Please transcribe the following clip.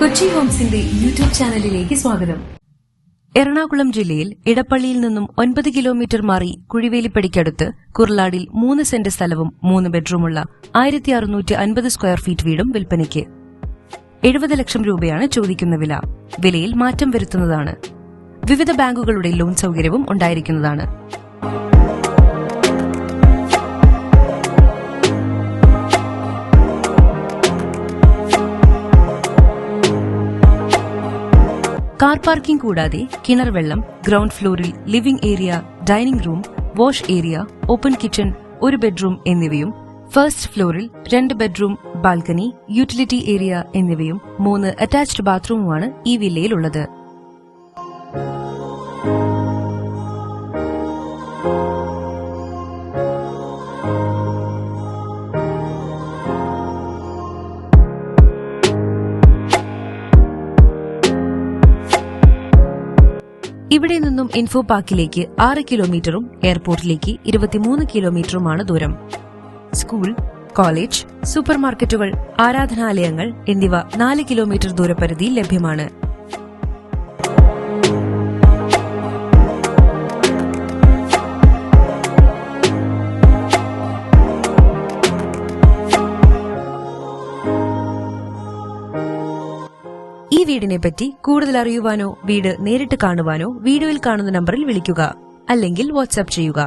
Kochi ഹോംസിന്റെ YouTube ചാനലിലേക്ക് സ്വാഗതം. എറണാകുളം ജില്ലയിൽ ഇടപ്പള്ളിയിൽ നിന്നും ഒൻപത് കിലോമീറ്റർ മാറി കുഴിവേലിപ്പടിക്കടുത്ത് കുർലാടിൽ മൂന്ന് സെന്റ് സ്ഥലവും മൂന്ന് ബെഡ്റൂമുള്ള ആയിരത്തി അറുന്നൂറ്റി അൻപത് സ്ക്വയർ ഫീറ്റ് വീടും വിൽപ്പനയ്ക്ക്. എഴുപത് ലക്ഷം രൂപയാണ് ചോദിക്കുന്ന വില. വിലയിൽ മാറ്റം വരുത്തുന്നതാണ്. വിവിധ ബാങ്കുകളുടെ ലോൺ സൌകര്യവും ഉണ്ടായിരിക്കുന്നതാണ്. കാർ പാർക്കിംഗ് കൂടാതെ കിണർ വെള്ളം ഗ്രൗണ്ട് ഫ്ലോറിൽ living area dining room wash area open kitchen ഒരു ബെഡ്റൂം എന്നിവയും ഫസ്റ്റ് ഫ്ലോറിൽ രണ്ട് ബെഡ്റൂം ബാൽക്കണി യൂട്ടിലിറ്റി ഏരിയ എന്നിവയും മൂന്ന് അറ്റാച്ച്ഡ് ബാത്റൂമുമാണ് ഈ വില്ലയിലുള്ളത്. ഇവിടെ നിന്നും ഇൻഫോ പാർക്കിലേക്ക് ആറ് കിലോമീറ്ററും എയർപോർട്ടിലേക്ക് ഇരുപത്തിമൂന്ന് കിലോമീറ്ററുമാണ് ദൂരം. സ്കൂൾ കോളേജ് സൂപ്പർമാർക്കറ്റുകൾ ആരാധനാലയങ്ങൾ എന്നിവ നാല് കിലോമീറ്റർ ദൂരപരിധിയിൽ ലഭ്യമാണ്. വീടിനെ പറ്റി കൂടുതൽ അറിയുവാനോ വീട് നേരിട്ട് കാണുവാനോ വീഡിയോയിൽ കാണുന്ന നമ്പറിൽ വിളിക്കുക. അല്ലെങ്കിൽ വാട്സ്ആപ്പ് ചെയ്യുക.